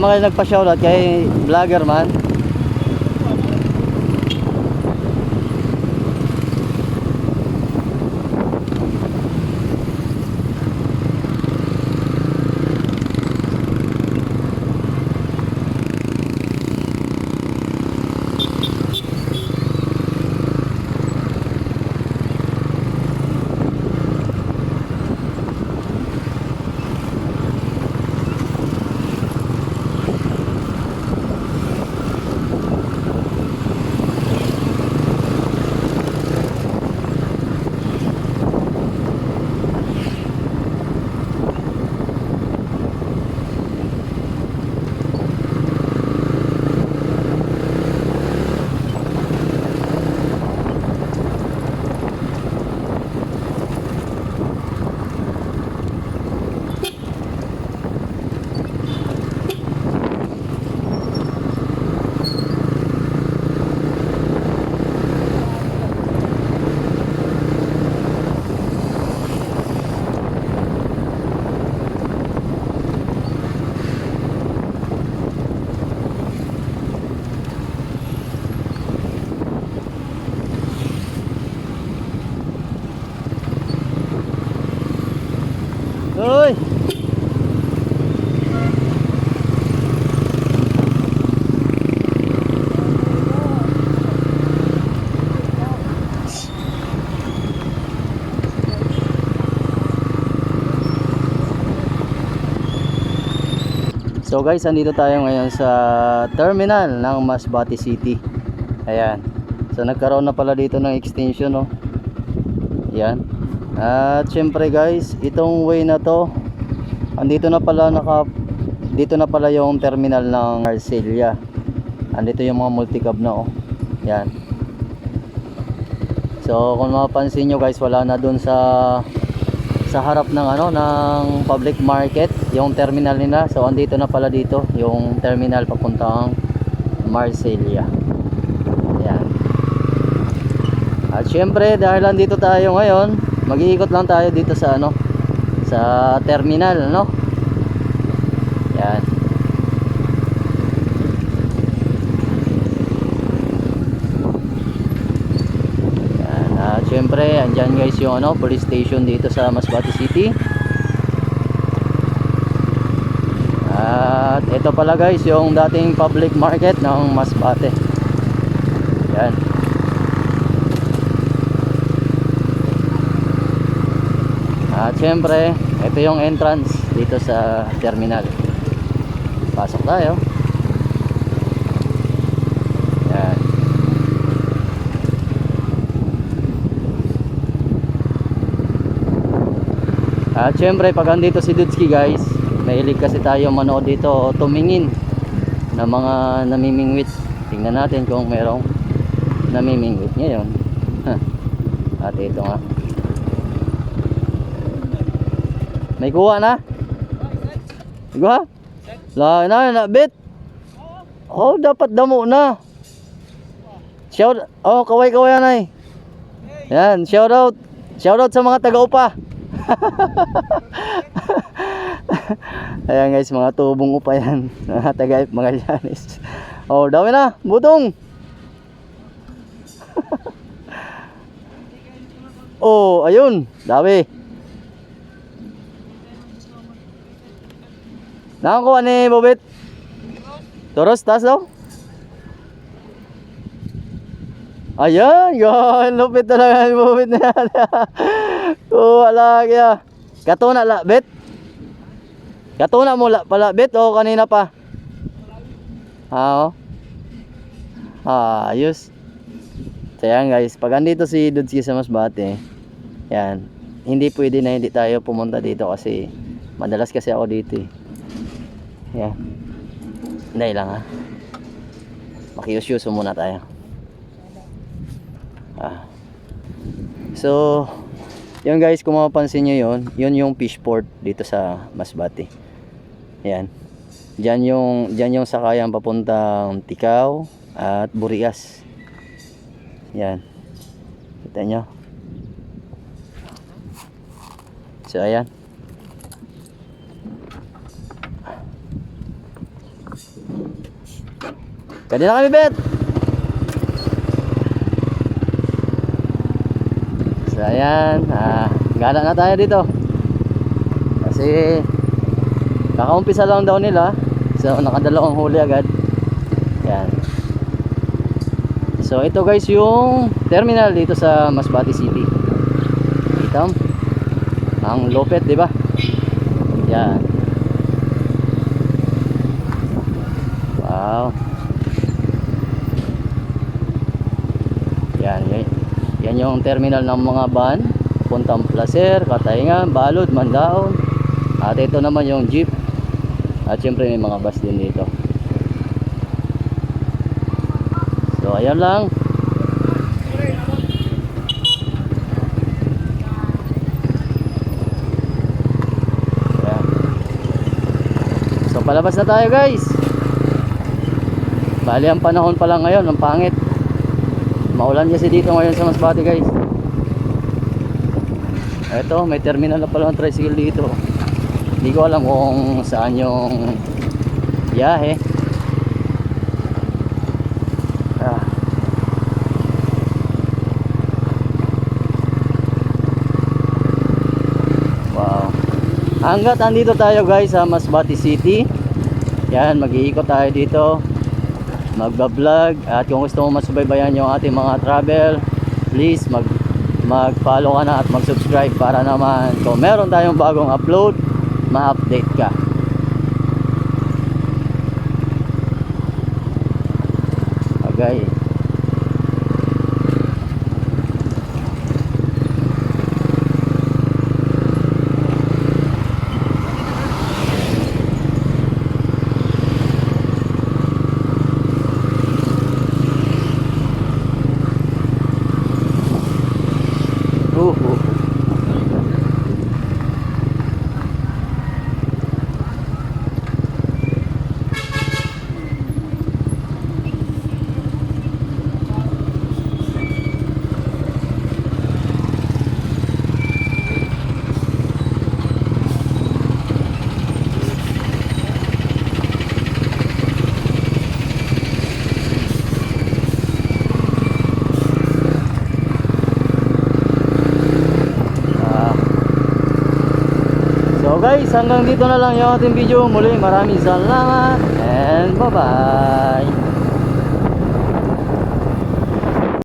Mga nagpa-shoutout kay vlogger man. Uy! So guys, andito tayo ngayon sa terminal ng Masbate City. Ayan. So nagkaroon na pala dito ng extension, no. Yan. At syempre guys, itong way na to, andito na pala naka dito na pala yung terminal ng Arcelia. Andito yung mga multicab na oh. Yan. So kung mapapansin nyo guys, wala na dun sa sa harap ng ano ng public market yung terminal nila. So andito na pala dito yung terminal papuntang Marcelia. Yan. At syempre dahil andito tayo ngayon, mag-iikot lang tayo dito sa ano sa terminal, no? Yan. Yan. At syempre, andyan guys yung ano, police station dito sa Masbate City. At ito pala guys yung dating public market ng Masbate. Yan. At syempre, ito yung entrance dito sa terminal. Pasok tayo. Yan. At syempre, pag andito si Dudski guys, mahilig kasi tayo manood dito o tumingin ng mga namimingwit. Tingnan natin kung merong namimingwit ngayon. At ito nga. May kuha na? May kuha? La, na, na, bit. Oh, dapat damo na. Shout, oh, kaway-kaway anay. Yan, shout out. Shout out sa mga taga-upa. Ayan guys, mga tubong upa yan. Mga taga mga Lianes. Oh, dami na. Butong. oh, ayun. Dami. Nakakuha ni Bobet. Toros, taas daw. Ayan, yan. Lupit talaga ni Bobet na yan. oh, ala kaya. Katuna la, bet. Katuna mo la, pala, bet. O, kanina pa. Ah, oh. Ah, ayos. Yan guys, pag andito si Dudski sa Masbate, yan, hindi pwede na hindi tayo pumunta dito kasi madalas kasi ako dito eh. Yan. Hindi lang ha. Makiusyuso muna tayo. Ah. So, yun guys, kung mapapansin nyo yun, yun yung fishport dito sa Masbate. Yan. Diyan yung, diyan yung sakayan papuntang Tikaw at Burias. Yan. Kita nyo. So, ayan. Pwede na kami, Bet. So, ayan. Ah, gana na tayo dito. Kasi, kakaumpisa lang daw nila. So, nakadalawang huli agad. Yan. So, ito guys yung terminal dito sa Masbate City. Kita? Ang lopet, di ba? Yan. Wow. Yan, yan. Yan yung terminal ng mga van. Puntang Placer, Katayngan, Balod, Mandaon. At ito naman yung jeep. At syempre may mga bus din dito. So ayan lang. Ayan. So palabas na tayo guys. Bali ang panahon pa lang ngayon, ang pangit. Maulan kasi dito ngayon sa Masbate guys. Eto, may terminal na pala ng tricycle dito. Hindi ko alam kung saan yung biyahe. Ah. Wow. Hanggat andito tayo guys sa Masbate City. Yan, mag-iikot tayo dito. Magba-vlog at kung gusto mo masubaybayan yung ating mga travel, please mag mag-follow ka na at mag-subscribe para naman kung meron tayong bagong upload, ma-update ka. Okay. Uh, uh, uh. Ah. So guys, hanggang dito na lang yung ating video. Muli maraming salamat and bye-bye.